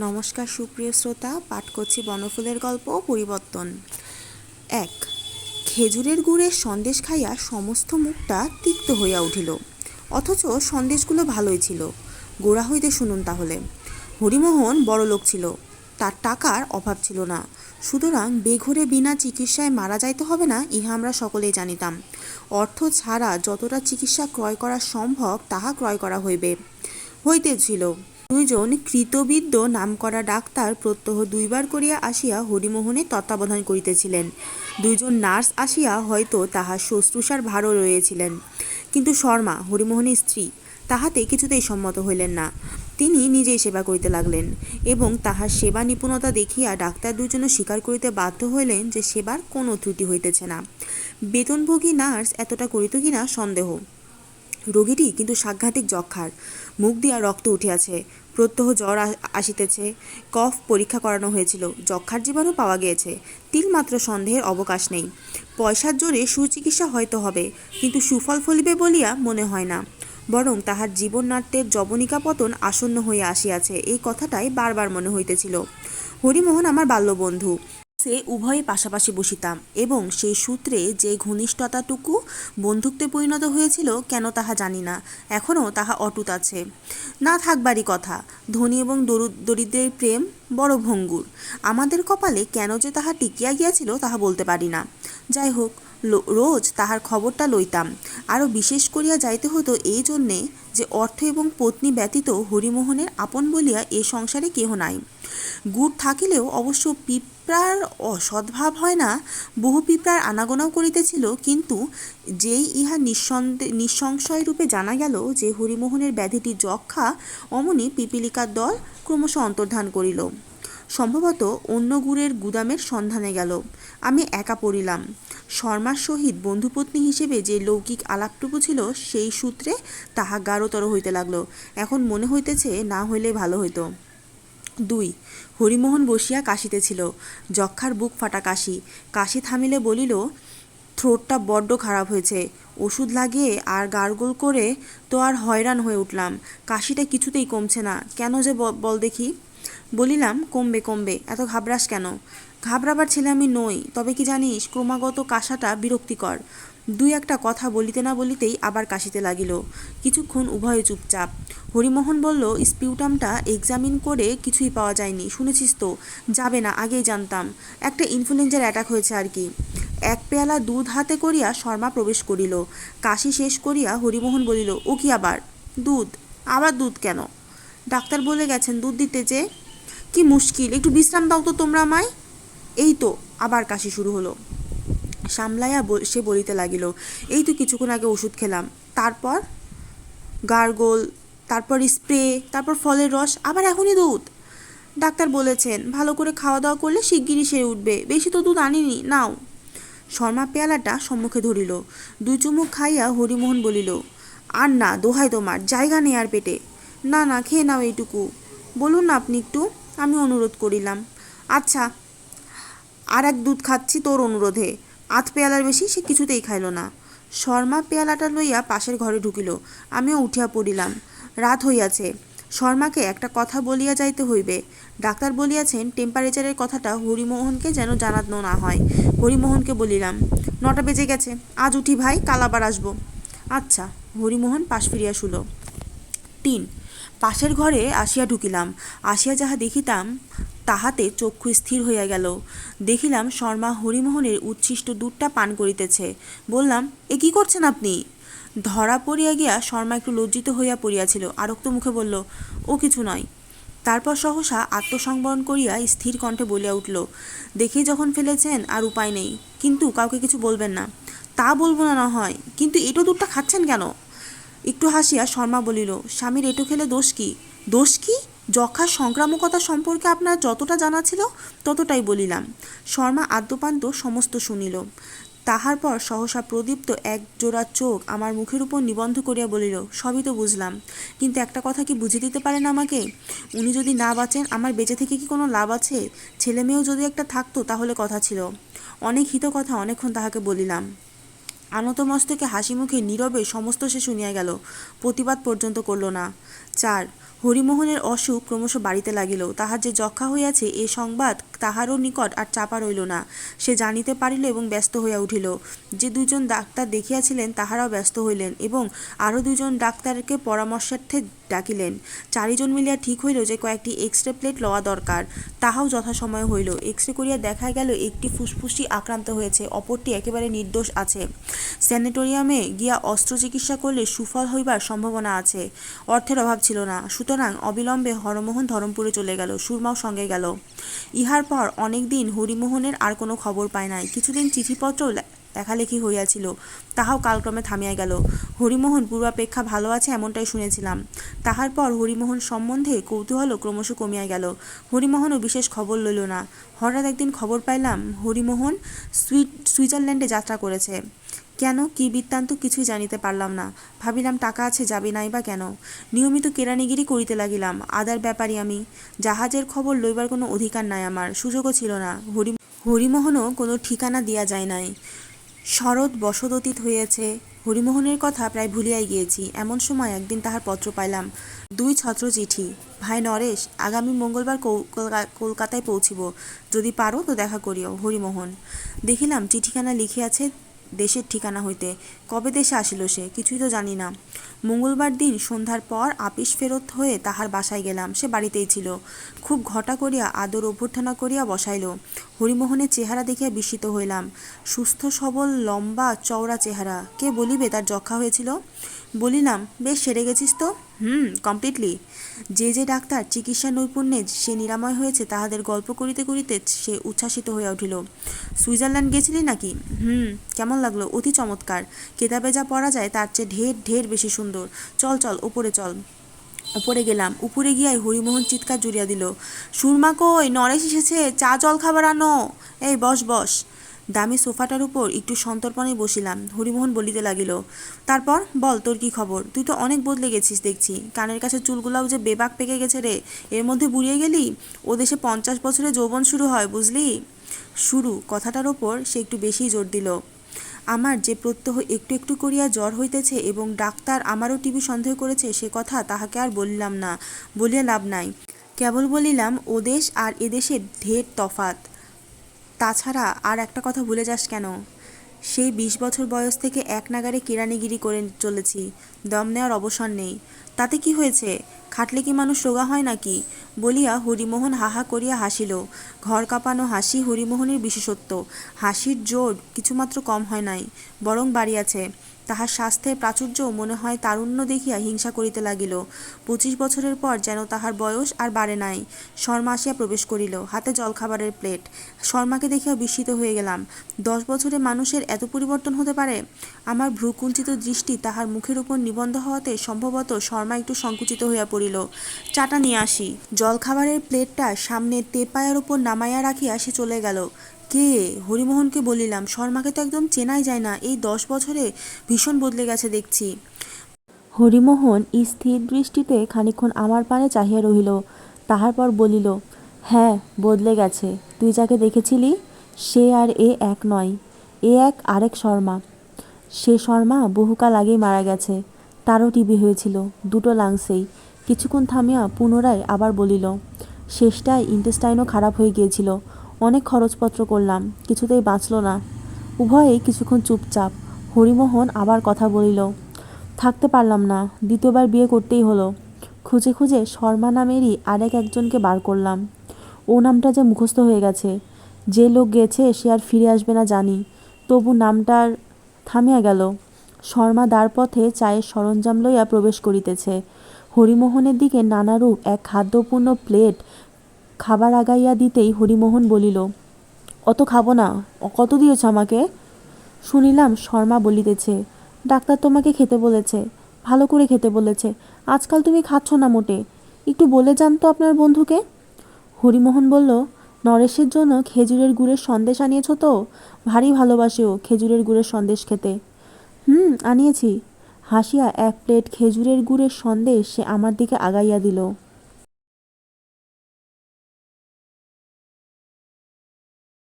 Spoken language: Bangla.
নমস্কার সুপ্রিয় শ্রোতা, পাঠ করছি বনফুলের গল্প পরিবর্তন। এক, খেজুরের গুড়ের সন্দেশ খাইয়া সমস্ত মুখটা তিক্ত হইয়া উঠিল। অথচ সন্দেশগুলো ভালোই ছিল। গোড়া হইতে শুনুন তাহলে। হরিমোহন বড় লোক ছিল। তার টাকার অভাব ছিল না। সুতরাং বেঘরে বিনা চিকিৎসায় মারা যাইতে হবে না, ইহা আমরা সকলেই জানিতাম। অর্থ ছাড়া যতটা চিকিৎসা ক্রয় করা সম্ভব, তাহা ক্রয় করা হইবে। হইতেছিল। দুইজন কৃতবিদ্য নামকরা ডাক্তার প্রত্যহ দুইবার করিয়া আসিয়া হরিমোহনের তত্ত্বাবধান করিতেছিলেন। দুইজন নার্স আসিয়া হয়তো তাহার শুশ্রূষার ভারও রয়েছিলেন। কিন্তু শর্মা, হরিমোহনের স্ত্রী, তাহাতে কিছুতেই সম্মত হইলেন না। তিনি নিজেই সেবা করিতে লাগলেন এবং তাহার সেবা নিপুণতা দেখিয়া ডাক্তার দুইজনও স্বীকার করিতে বাধ্য হইলেন যে সেবার কোনো ত্রুটি হইতেছে না। বেতনভোগী নার্স এতটা করিত কিনা সন্দেহ। রোগীটি কিন্তু সাংঘাতিক যক্ষার মুখ দিয়া রক্ত উঠিয়াছে প্রত্যহ জ্বর আসিতেছে। কফ পরীক্ষা করানো হয়েছিল। যক্ষার জীবাণু পাওয়া গিয়েছে। তিলমাত্র সন্দেহের অবকাশ নেই। পয়সার জোরে সুচিকিৎসা হয়তো হবে, কিন্তু সুফল ফলিবে বলিয়া মনে হয় না। বরং তাহার জীবননাট্যের জবনিকা পতন আসন্ন হইয়া আসিয়াছে। এই কথাটাই বারবার মনে হইতেছিল। হরিমোহন আমার বাল্যবন্ধু। সে উভয়ে পাশাপাশি বসিতাম এবং সেই সূত্রে যে ঘনিষ্ঠতাটুকু বন্ধুত্বে পরিণত হয়েছিল কেন তাহা জানি না, এখনও তাহা অটুট আছে। না থাকবারই কথা, ধনী এবং দরু- দরিদ্রের প্রেম বড় ভঙ্গুর। আমাদের কপালে কেন যে তাহা টিকিয়া গিয়াছিল তাহা বলতে পারি না। যাই হোক রোজ তাহার খবরটা লইতাম। আরও বিশেষ করিয়া যাইতে হতো এই জন্যে যে অর্থ এবং পত্নী ব্যতীত হরিমোহনের আপন বলিয়া এ সংসারে কেহ নাই। গুড় থাকিলেও অবশ্য পিঁপড়ার অসদ্ভাব হয় না, বহু পিঁপড়ার আনাগোনাও করিতেছিল, কিন্তু যেই ইহা নিঃসন্দে নিঃসংশয় রূপে জানা গেল যে হরিমোহনের ব্যাধিটি যক্ষা অমনি পিপিলিকার দল ক্রমশ অন্তর্ধান করিল। সম্ভবত অন্য গুড়ের গুদামের সন্ধানে গেল। আমি একা পড়িলাম। শর্মার সহিত বন্ধুপত্নী হিসেবে যে লৌকিক আলাপটুকু ছিল সেই সূত্রে তাহা গাঢ়তর হইতে লাগল। এখন মনে হইতেছে না হইলে ভালো হইতো। দুই, হরিমোহন বসিয়া কাশিতেছিল। যক্ষার বুক ফাটা কাশি। কাশি থামিলে বলিল থ্রোটটা বড্ড খারাপ হয়েছে। ওষুধ লাগিয়ে আর গার্গল করে তো আর হয়রান হয়ে উঠলাম। কাশিটা কিছুতেই কমছে না। কেন যে বল দেখি। বলিলাম, কমবে কমবে, এত ঘাবড়াস কেন? ঘাবড়াবার ছেলে আমি নই, তবে কি জানিস, ক্রমাগত কাশাটা বিরক্তিকর। দুই একটা কথা বলিতে না বলিতেই আবার কাশিতে লাগিল। কিছুক্ষণ উভয়ে চুপচাপ। হরিমোহন বলল, স্পিউটামটা এক্সামিন করে কিছুই পাওয়া যায়নি, শুনেছিস তো? যাবে না, আগেই জানতাম। একটা ইনফ্লুয়েঞ্জার অ্যাটাক হয়েছে আর কি। এক পেয়ালা দুধ হাতে করিয়া শর্মা প্রবেশ করিল। কাশি শেষ করিয়া হরিমোহন বলিল, ও কি আবার? দুধ? আবার দুধ কেন? ডাক্তার বলে গেছেন, দুধ দিতে যে কি মুশকিল? একটু বিশ্রাম দাও তো তোমরা আমায়। এই তো, আবার কাশি শুরু হলো। সামলাইয়া সে বলিতে লাগিল, এই তো কিছুক্ষণ আগে ওষুধ খেলাম। তারপর? গার্গোল, তারপর স্প্রে, তারপর ফলের রস, আবার এখনই দুধ। ডাক্তার বলেছেন, ভালো করে খাওয়া দাওয়া করলে শিগগিরই সেরে উঠবে। বেশি তো দুধ আনিনি, নাও। শর্মা পেয়ালাটা সম্মুখে ধরিল। দুই চুমুক খাইয়া হরিমোহন বলিল, আর না, দোহাই তোমার, জায়গা নেই আর পেটে। না না, খেয়ে নাও এইটুকু। বলুন না আপনি একটু। আমি অনুরোধ করিলাম। আচ্ছা আর এক দুধ খাচ্ছি তোর অনুরোধে। আধ পেয়ালার বেশি সে কিছুতেই খাইল না। শর্মা পেয়ালাটা লইয়া পাশের ঘরে ঢুকিল। আমিও উঠিয়া পড়িলাম। রাত হইয়াছে। শর্মাকে একটা কথা বলিয়া যাইতে হইবে। ডাক্তার বলিয়াছেন টেম্পারেচারের কথাটা হরিমোহনকে যেন জানানো না হয়। হরিমোহনকে বলিলাম, নটা বেজে গেছে, আজ উঠি ভাই, কাল আবার আসব। আচ্ছা হরিমোহন পাশ ফিরিয়া শুল তিন পাশের ঘরে আসিয়া ঢুকিলাম। আসিয়া যাহা দেখিতাম, তাহাতে চক্ষু স্থির হইয়া গেল। দেখিলাম শর্মা হরিমোহনের উচ্ছিষ্ট দুধটা পান করিতেছে। বললাম, এ কি করছেন আপনি? ধরা পড়িয়া গিয়া শর্মা একটু লজ্জিত হইয়া পড়িয়াছিল। আরক্ত মুখে বলল, ও কিছু নয়। তারপর সহসা আত্মসংবরণ করিয়া স্থির কণ্ঠে বলিয়া উঠল দেখেই যখন ফেলেছেন আর উপায় নেই। কিন্তু কাউকে কিছু বলবেন না। তা বলব না না হয়। কিন্তু এটো দুধটা খাচ্ছেন কেন? একটু হাসিয়া শর্মা বলিল, স্বামীর এটু খেলে দোষ কি? দোষ কি? যক্ষার সংক্রামকতা সম্পর্কে আপনার যতটা জানা ছিল, ততটাই বলিলাম। শর্মা আদ্যপান্ত সমস্ত শুনিল। তাহার পর সহসা প্রদীপ্ত এক জোড়া চোখ আমার মুখের উপর নিবন্ধ করিয়া বলিল, সবই তো বুঝলাম। কিন্তু একটা কথা কি বুঝে দিতে পারেন আমাকে? উনি যদি না বাঁচেন, আমার বেঁচে থেকে কি কোনো লাভ আছে? ছেলে মেয়েও যদি একটা থাকতো, তাহলে কথা ছিল। অনেক হিত কথা অনেকক্ষণ তাহাকে বলিলাম। আনত মস্তকে হাসি মুখে নীরবে সমস্ত সে শুনিয়া গেল। প্রতিবাদ পর্যন্ত করল না। চার, হরিমোহনের অসুখ ক্রমশ বাড়িতে লাগিল। তাহার যে যক্ষা হইয়াছে, এ সংবাদ তাহারও নিকট আর চাপা রইল না। সে জানিতে পারিল এবং ব্যস্ত হইয়া উঠিল। যে দুজন ডাক্তার দেখিয়াছিলেন, তাহারাও ব্যস্ত হইলেন এবং আরও দুজন ডাক্তারকে পরামর্শার্থে ডাকিলেন। চারিজন মিলিয়া ঠিক হইল যে কয়েকটি এক্স রে প্লেট লওয়া দরকার। তাহাও যথাসময়ে হইল। এক্স রে করিয়া দেখা গেল, একটি ফুসফুসি আক্রান্ত হয়েছে, অপরটি একেবারে নির্দোষ আছে। স্যানিটোরিয়ামে গিয়া অস্ত্র চিকিৎসা করলে সুফল হইবার সম্ভাবনা আছে। অর্থের অভাব ছিল না। সুতরাং অবিলম্বে হরমোহন ধরমপুরে চলে গেল, সুরমাও সঙ্গে গেল। ইহার পর অনেক দিন হরিমোহনের আর কোনো খবর পায় নাই। কিছুদিন চিঠিপত্র লেখালেখি হইয়াছিল। তাহাও কালক্রমে থামিয়া গেল। হরিমোহন পূর্বাপেক্ষা ভালো আছে এমনটাই শুনেছিলাম। তাহার পর হরিমোহন সম্বন্ধে কৌতূহলও ক্রমশ কমিয়া গেল। হরিমোহনও বিশেষ খবর লইল না। হঠাৎ একদিন খবর পাইলাম, হরিমোহন সুইট সুইজারল্যান্ডে যাত্রা করেছে। কেন? কি বৃত্তান্ত? কিছুই জানিতে পারলাম না। ভাবিলাম, টাকা আছে, যাবে নাই বা কেন? নিয়মিত কেরানিগিরি করিতে লাগিলাম, আদার ব্যাপারই আমি। জাহাজের খবর লইবার কোনো অধিকার নাই আমার, সুযোগও ছিল না। হরি হরিমোহনও কোনো ঠিকানা দিয়া যায় নাই। শরৎ বসত অতীত হইয়াছে। হরিমোহনের কথা প্রায় ভুলিয়াই গিয়েছি। এমন সময় একদিন তাহার পত্র পাইলাম। দুই ছত্র চিঠি ভাই নরেশ, আগামী মঙ্গলবার কলকাতায় পৌঁছিব। যদি পারো তো দেখা করিও, হরিমোহন। দেখিলাম চিঠিখানা লিখিয়াছে দেশের ঠিকানা হইতে। কবে দেশে আসিল সে? কিছুই তো জানি না। মঙ্গলবার দিন সন্ধ্যার পর আপিস ফেরত হয়ে তাহার বাসায় গেলাম। সে বাড়িতেই ছিল। খুব ঘটা করিয়া আদর অভ্যর্থনা করিয়া বসাইল। হরিমোহনের চেহারা দেখিয়া বিস্মিত হইলাম। সুস্থ, সবল, লম্বা, চওড়া চেহারা। কে বলিবে তার যক্ষা হয়েছিল? বলিলাম, বেশ, সেরে গেছিস তো? হুম কমপ্লিটলি যে যে ডাক্তার, চিকিৎসা নৈপুণ্যে সে নিরাময় হয়েছে, তাহাদের গল্প করিতে করিতে সে উচ্ছ্বাসিত হইয়া উঠিল। সুইজারল্যান্ড গেছিলি নাকি? হুম, কেমন লাগল? অতি চমৎকার। কেতাবে যা পড়া যায়, তার চেয়ে ঢের ঢের বেশি সুন্দর। চল চল ওপরে চল। উপরে গেলাম। উপরে গিয়াই হরিমোহন চিৎকার জুড়িয়া দিল, সুরমা কই? নরেশ এসেছে। চা জল খাবার আনো। এই, বস বস। দামি সোফাটার উপর একটু সন্তর্পণে বসিলাম। হরিমোহন বলিতে লাগিল, তারপর বল, তোর কি খবর? তুই তো অনেক বদলে গেছিস দেখছি। কানের কাছে চুলগুলাও যে বেবাক পেকে গেছে রে, এর মধ্যে বুড়িয়ে গেলি? ও দেশে পঞ্চাশ বছরে যৌবন শুরু হয়, বুঝলি? শুরু? কথাটার ওপর সে একটু বেশি জোর দিল। আমার যে প্রত্যহ একটু একটু করিয়া জ্বর হইতেছে এবং ডাক্তার আমারও টিবি সন্দেহ করেছে, সে কথা তাহাকে আর বলিলাম না, বলিয়া লাভ নাই। কেবল বলিলাম, ও দেশ আর এদেশের ঢের তফাত। তাছাড়া আর একটা কথা ভুলে যাস কেন? সেই বিশ বছর বয়স থেকে এক নাগারে কেরানিগিরি করে চলেছি। দম নেওয়ার অবসর নেই। তাতে কি হয়েছে? খাটলে কি মানুষ রোগা হয় নাকি? বলিয়া হরিমোহন হাহা করিয়া হাসিল। ঘর কাঁপানো হাসি হরিমোহনের বিশেষত্ব। হাসির জোর কিছুমাত্র কম হয় নাই, বরং বাড়িয়াছে। তাহার স্বাস্থ্যের প্রাচুর্য মনে হয় তারুণ্য দেখিয়া হিংসা করিতে লাগিল। পঁচিশ বছরের পর যেন তাহার বয়স আর বাড়ে নাই। শর্মা আসিয়া প্রবেশ করিল। হাতে জলখাবারের প্লেট। শর্মাকে দেখিয়া বিস্মিত হয়ে গেলাম। দশ বছরে মানুষের এত পরিবর্তন হতে পারে? আমার ভ্রুকুঞ্চিত দৃষ্টি তাহার মুখের উপর নিবন্ধ হওয়াতে সম্ভবত শর্মা একটু সংকুচিত হইয়া পড়িল। চাটা নিয়ে আসি। জলখাবারের প্লেটটা সামনে তেপায়ার উপর নামাইয়া রাখিয়া সে চলে গেল। কে? হরিমোহনকে বলিলাম, শর্মাকে তো একদম চেনাই যায় না, এই দশ বছরে ভীষণ বদলে গেছে দেখছি। হরিমোহন স্থির দৃষ্টিতে খানিকক্ষণ আমার পানে চাহিয়া রহিল, তাহার পর বলিল হ্যাঁ বদলে গেছে। তুই যাকে দেখেছিলি, সে আর এ এক নয়, এ এক আরেক শর্মা। সে শর্মা বহুকাল আগেই মারা গেছে, তারও টিবি হয়েছিল, দুটো লাংসেই। কিছুক্ষণ থামিয়া পুনরায় আবার বলিল, শেষটায় ইন্টেস্টাইনও খারাপ হয়ে গিয়েছিল অনেক খরচপত্র করলাম, কিছুতেই বাঁচল না। উভয়েই কিছুক্ষণ চুপচাপ, হরিমোহন আবার কথা বলিল, থাকতে পারলাম না, দ্বিতীয়বার বিয়ে করতেই হলো। খুঁজে খুঁজে শর্মা নামেরই আরেক একজনকে বার করলাম। ও নামটা যে মুখস্থ হয়ে গেছে, যে লোক গেছে সে আর ফিরে আসবে না জানি, তবু নামটার থামিয়া গেল। শর্মা দ্বারপথে চায়ের সরঞ্জাম লইয়া প্রবেশ করিতেছে। হরিমোহনের দিকে নানারূপ এক খাদ্যপূর্ণ প্লেট খাবার আগাইয়া দিতেই হরিমোহন বলিল, অত খাব না, কত দিয়েছ আমাকে? শুনিলাম, শর্মা বলিতেছে, ডাক্তার তোমাকে খেতে বলেছে, ভালো করে খেতে বলেছে, আজকাল তুমি খাচ্ছ না মোটে, একটু বলে যান তো আপনার বন্ধুকে? হরিমোহন বলল, নরেশের জন্য খেজুরের গুড়ের সন্দেশ আনিয়েছ তো, ভারী ভালোবাসে ও খেজুরের গুড়ের সন্দেশ খেতে। হুম, আনিয়েছি। হাসিয়া এক প্লেট খেজুরের গুড়ের সন্দেশ সে আমার দিকে আগাইয়া দিল।